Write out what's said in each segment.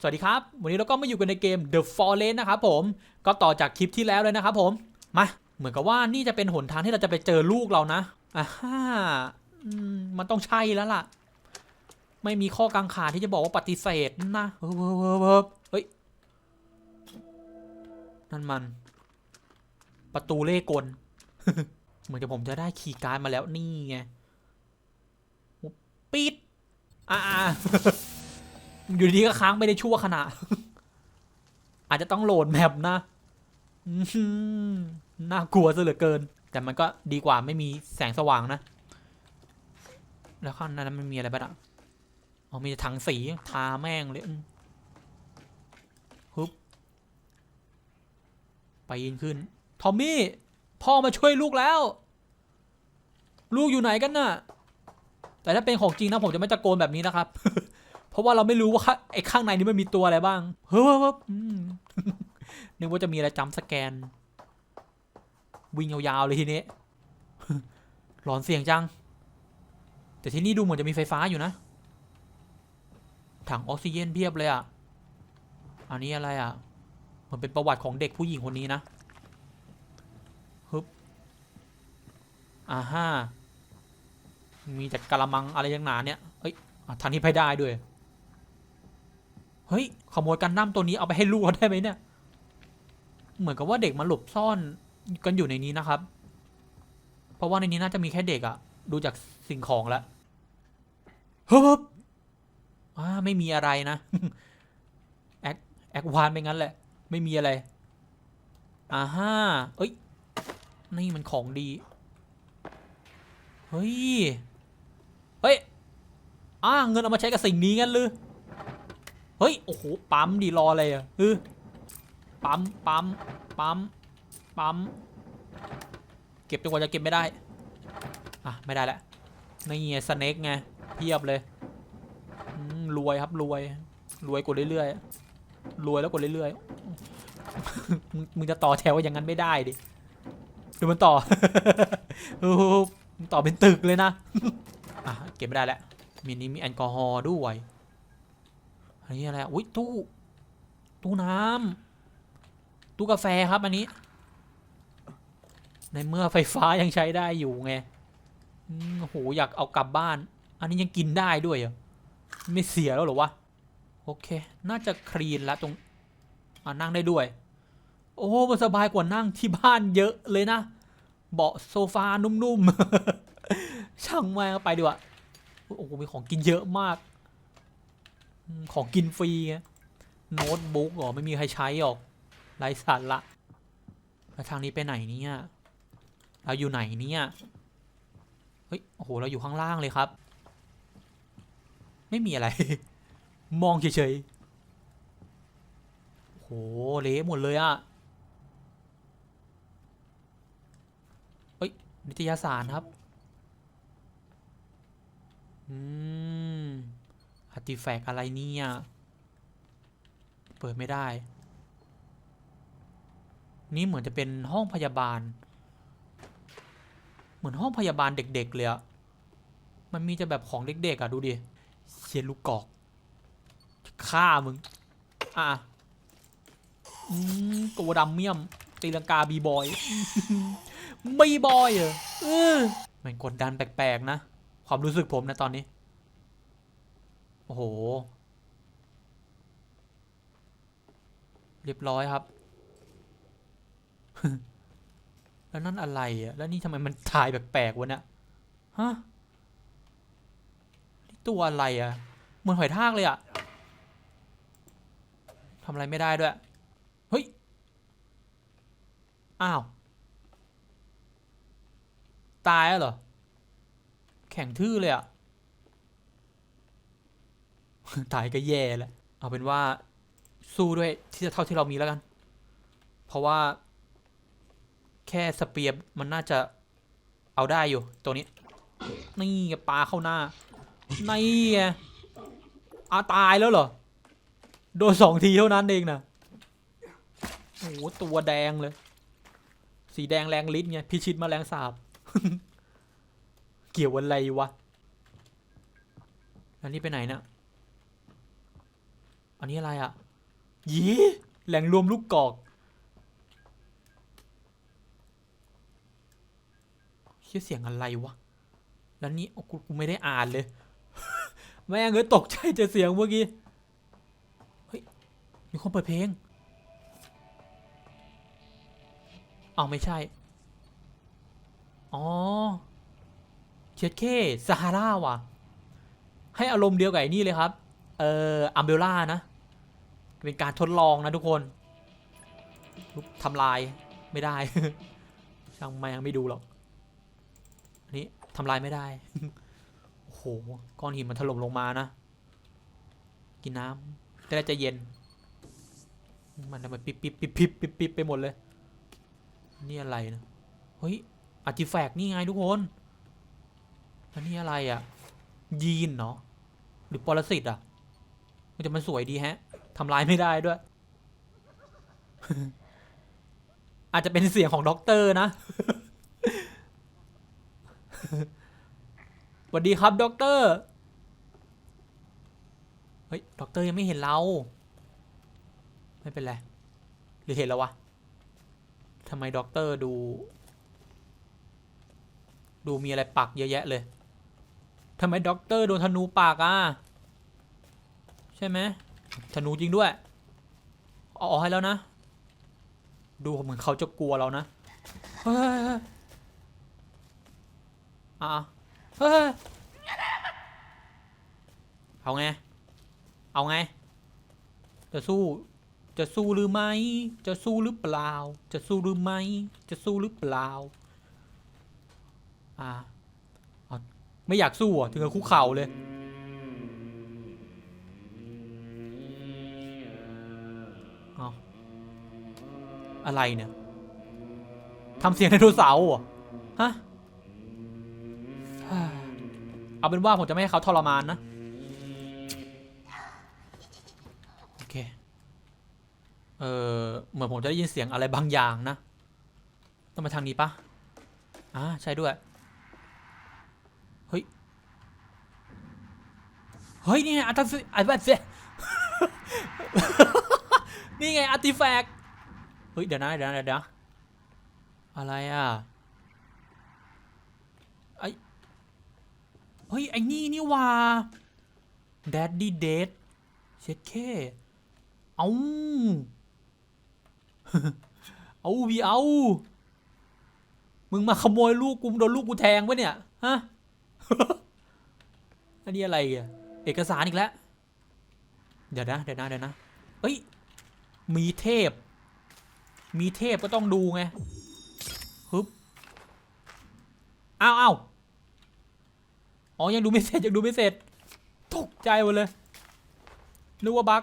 สวัสดีครับ วันนี้เราก็มาอยู่กันในเกม The Fallen นะครับผม ก็ต่อจากคลิปที่แล้วเลยนะครับผม มา เหมือนกับว่านี่จะเป็นหนทางที่เราจะไปเจอลูกเรานะอ่าฮ่ามันต้องใช่แล้วล่ะ ไม่มีข้อกังขาที่จะบอกว่าปฏิเสธนะเฮ้ยเฮ้ยเฮ้ยเฮ้ยเฮ้ย นั่นมัน ประตูเล่กล เหมือนกับผมจะได้คีย์การ์ดมาแล้วนี่ไง ปิด อ่า อยู่ดีก็ค้างไม่ได้ชั่วขณะ อาจจะต้องโหลดแมปนะน่ากลัวซะเหลือเกิน แต่มันก็ดีกว่าไม่มีแสงสว่างนะ แล้วข้างนั้นมันมีอะไรบ้างอะอ๋อมีถังสีทาแม่งเลยฮึบไปยินขึ้น ทอมมี่ พ่อมาช่วยลูกแล้ว ลูกอยู่ไหนกันน่ะ แต่ถ้าเป็นของจริงนะผมจะไม่ตะโกนแบบนี้นะครับ ราะว่าเราไม่รู้ว่าไอ้ข้างในนี้มันมีตัวอะไรบ้าง เฮ้ยนึกว่าจะมีอะไรจำสแกน วิ่งยาวๆเลยทีนี้ หลอนเสียงจัง แต่ที่นี่ดูเหมือนจะมีไฟฟ้าอยู่นะ ถังออกซิเจนเพียบเลยอะ อันนี้อะไรอะเหมือนเป็นประวัติของเด็กผู้หญิงคนนี้นะฮึบอ่าฮ่ามีแต่กะละมังอะไรยังหนาเนี่ย เอ้ยทางนี้ไปได้ด้วย เฮ้ยขโมยกันน้ำตัวนี้เอาไปให้ลูกเขาได้ไหมเนี่ย เหมือนกับว่าเด็กมาหลบซ่อนกันอยู่ในนี้นะครับ เพราะว่าในนี้น่าจะมีแค่เด็กอะดูจากสิ่งของแล้วฮึบอ่าไม่มีอะไรนะแอคแอควานไปงั้นแหละ ไม่มีอะไรอ่าฮ่าเอ้ยนี่มันของดี เฮ้ย เฮ้ย อ่า เงินเอามาใช้กับสิ่งนี้งั้นหรือ เฮ้ย โอ้โห ปั๊มดีรออะไรอะเออปั๊ม ปั๊ม ปั๊ม ปั๊ม เก็บจนกว่าจะเก็บไม่ได้ อะ ไม่ได้แล้วนี่ไงสเน็กไง เพียบเลย รวยครับรวย รวยกดเรื่อยๆ รวยแล้วกดเรื่อยๆ มึงจะต่อแถวอย่างนั้นไม่ได้ดิ ดูมันต่อโอ้โหมันต่อเป็นตึกเลยนะ อะ เก็บไม่ได้แล้ว มีนี้มีแอลกอฮอล์ด้วย อันนี้อะไรอุ้ยตู้ ตู้น้ำตู้กาแฟครับอันนี้ ในเมื่อไฟฟ้ายังใช้ได้อยู่ไงโอ้โหอยากเอากลับบ้าน อันนี้ยังกินได้ด้วยเหรอไม่เสียแล้วหรอวะ โอเค น่าจะคลีนแล้วตรงอ่านั่งได้ด้วย โอ้มันสบายกว่านั่งที่บ้านเยอะเลยนะ เบาะโซฟานุ่มๆ ช่างแม่งไปดีกว่า โอ้โหมีของกินเยอะมาก ของกินฟรีโน้ตบุ๊กหรอ ไม่มีใครใช้หรอกไร้สาระแล้วทางนี้ไปไหนเนี่ยเราอยู่ไหนเนี่ยเฮ้ยโอ้โหเราอยู่ข้างล่างเลยครับ ไม่มีอะไร มองเฉยๆโอ้โหเละหมดเลยอะเฮ้ยนิตยสารครับอืม อาร์ติแฟกอะไรเนี่ย เปิดไม่ได้ นี่เหมือนจะเป็นห้องพยาบาล เหมือนห้องพยาบาลเด็ก ๆ เลยอะมันมีแต่แบบของเด็กๆอะดูดิเชียนลูกกอกฆ่ามึง อะอืมตัวดำเมี่ยม ตีลังกาบีบอย บีบอยเหรอเออมันกดดันแปลกๆนะ ความรู้สึกผมนะตอนนี้ โอ้โห เรียบร้อยครับ แล้วนั่นอะไรอะ แล้วนี่ทำไมมันถ่ายแปลกๆวะเนี่ยฮะนี่ตัวอะไรอะ เหมือนหอยทากเลยอะทำอะไรไม่ได้ด้วย เฮ้ย อ้าว ตายแล้วเหรอ แข็งทื่อเลยอะ ตายก็แย่แล้วเอาเป็นว่าสู้ด้วยที่จะเท่าที่เรามีแล้วกัน เพราะว่า แค่สเปียร์มันน่าจะเอาได้อยู่ ตัวนี้ นี่ปลาเข้าหน้า นี่อาตายแล้วเหรอ โดนสองทีเท่านั้นเองนะโอ้ตัวแดงเลย สีแดงแรงลิ้นไงพิชิตแมาแรงสาบ เกี่ยวอะไรวะแล้วนี่ไปไหนเนะี่ย อันนี้อะไรอะยีแหล่งรวมลูกกอกเชี่ยเสียงอะไรวะ แล้วนี่กูกูไม่ได้อ่านเลย แม่งเอ้ยตกใจเจอเสียงเมื่อกี้ เฮ้ย มีคนเปิดเพลงเอาไม่ใช่ อ๋อเช็ดเคซาฮาราว่ะ ให้อารมณ์เดียวกับไอ้นี่เลยครับ เอ่ออัมเบล่านะ เป็นการทดลองนะทุกคนทุบทำลายไม่ได้ ช่างแม่งไม่ดูหรอกอันนี้ทำลายไม่ได้ โอ้โห ก้อนหินมันถล่มลงมานะ กินน้ำจะได้จะเย็น มันทำไมปิ๊บปิ๊บปิ๊บปิ๊บปิ๊บปิ๊บไปหมดเลย นี่อะไรนะ เฮ้ยอาร์ติแฟกต์นี่ไงทุกคนแล้วนี่อะไรอะ่ะ ยีนเนาะหรือปรสิตอะ มันจะมันสวยดีแฮะทำลายไม่ได้ด้วย อาจจะเป็นเสียงของด็อกเตอร์นะสวัสดีครับด็อกเตอร์ เฮ้ยด็อกเตอร์ยังไม่เห็นเรา ไม่เป็นไร หรือเห็นแล้ววะทำไมด็อกเตอร์ดู ดูมีอะไรปักเยอะแยะเลยทำไมด็อกเตอร์โดนธนูปากอะ ใช่ไหมธนูจริงด้วยเอาออกให้แล้วนะ ดูเหมือนเขาจะกลัวเรานะเฮ้ยเอะเฮ้ยเอาไง เอาไง จะสู้ จะสู้หรือไม่ จะสู้หรือเปล่า จะสู้หรือไม่ จะสู้หรือเปล่า อ่าเอาไม่อยากสู้อะ ถึงกับคุกเข่าเลย อะไรเนี่ยทำเสียงไดโนเสาร์เหรอฮะเอาเป็นว่าผมจะไม่ให้เขาทรมานนะโอเคเออเหมือนผมจะได้ยินเสียงอะไรบางอย่างนะต้องมาทางนี้ปะอ่าใช่ด้วยเฮ้ยเฮ้ยนี่ไงอัตฟิอัตฟินี่ไงอาร์ติแฟกต์ ฮ้ยเดี๋ยวนะเดี๋ยวนะเดี๋ยวนะอะไรอะไอเฮ้ยไอ้นี่นี่ว่า Daddy Dead เช็ดเคเอาเอาวีเอา มึงมาขโมยลูกกูโดนลูกกูแทงปะเนี่ย ฮะ อันนี้อะไรอะ เอกสารอีกแล้ว เดี๋ยวนะ เดี๋ยวนะ เดี๋ยวนะ เอ้ย มีเทพ มีเทพก็ต้องดูไงฮึบอ้าวอ้าวอ๋อ ยังดูไม่เสร็จ ยังดูไม่เสร็จ ตกใจหมดเลย นึกว่าบั๊ก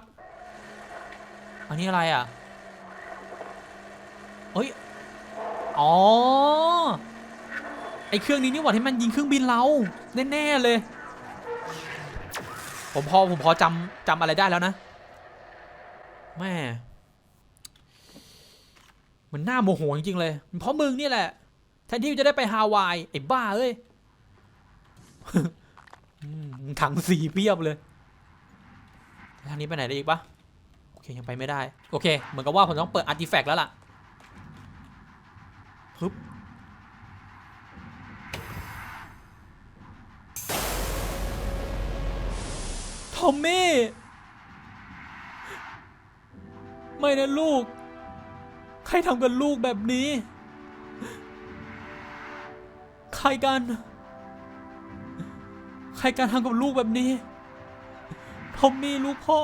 อันนี้อะไรอะ เฮ้ย อ๋อ ไอเครื่องนี้นี่หว่าที่มันยิงเครื่องบินเรา แน่ๆเลย ผมพอ ผมพอจำจำอะไรได้แล้วนะ แม่ มันหน่าโมโหจริงๆเลยมันเพราะมึงนี่แหละ แทนที่จะได้ไปฮาวายไอ้บ้าเอ้ยถังสีเพียบเลย ทางนี้ไปไหนได้อีกปะโอเคยังไปไม่ได้ โอเค เหมือนกับว่าผมต้องเปิดอาร์ติแฟกต์แล้วล่ะฮึบทอมมี่ ไม่นะลูก ใครทำกับลูกแบบนี้ ใครกัน ใครการทำกับลูกแบบนี้ ทอมมี่ลูกพ่อ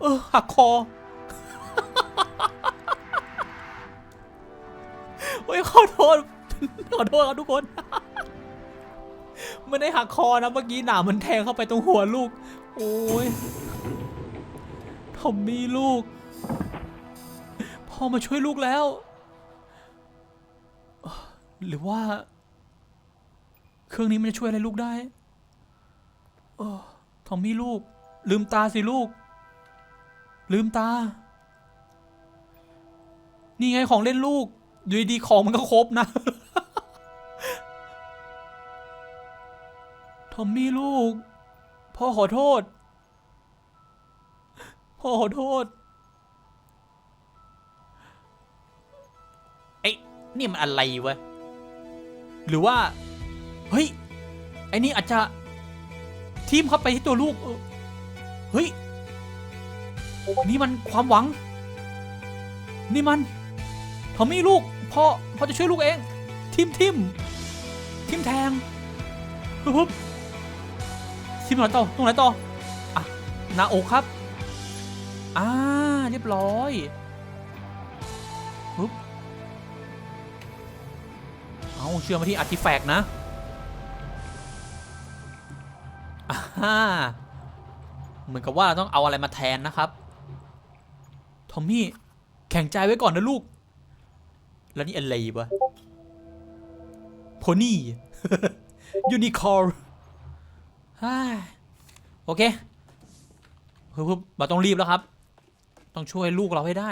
เออ หักคอ โอ้ยขอโทษ ขอโทษครับทุกคนไม่ได้หักคอนะเมื่อกี้หนามมันแทงเข้าไปตรงหัวลูก โอ้ยทอมมี่ลูก พ่อมาช่วยลูกแล้ว หรือว่า เครื่องนี้มันจะช่วยอะไรลูกได้ออทอมมี่ลูก ลืมตาสิลูก ลืมตา นี่ไงของเล่นลูกอยู่ดีๆของมันก็ครบนะ ทอมมี่ลูก พ่อขอโทษโอ้โทษ นี่มันอะไรวะ หรือว่า เฮ้ย ไอ้นี่อาจจะทีมเข้าไปที่ตัวลูก เฮ้ย นี่มันความหวัง นี่มันทอมมี่ลูกพ่อพ่อจะช่วยลูกเอง ทิมทิมทิมแทงปึ๊บทิมไหนต่อตรงไหนต่ออะหน้าอกครับ อ่า เรียบร้อยาเชื่อมาที่อาร์ติแฟกต์นะฮ่าเหมือนกับว่าเราต้องเอาอะไรมาแทนนะครับ ทอมมี่ แข่งใจไว้ก่อนนะลูก แล้วนี่อะไรวะโพนี่ ยูนิคอร์โอเคเพิ่มเราต้องรีบแล้วครับ ต้องช่วยลูกเราให้ได้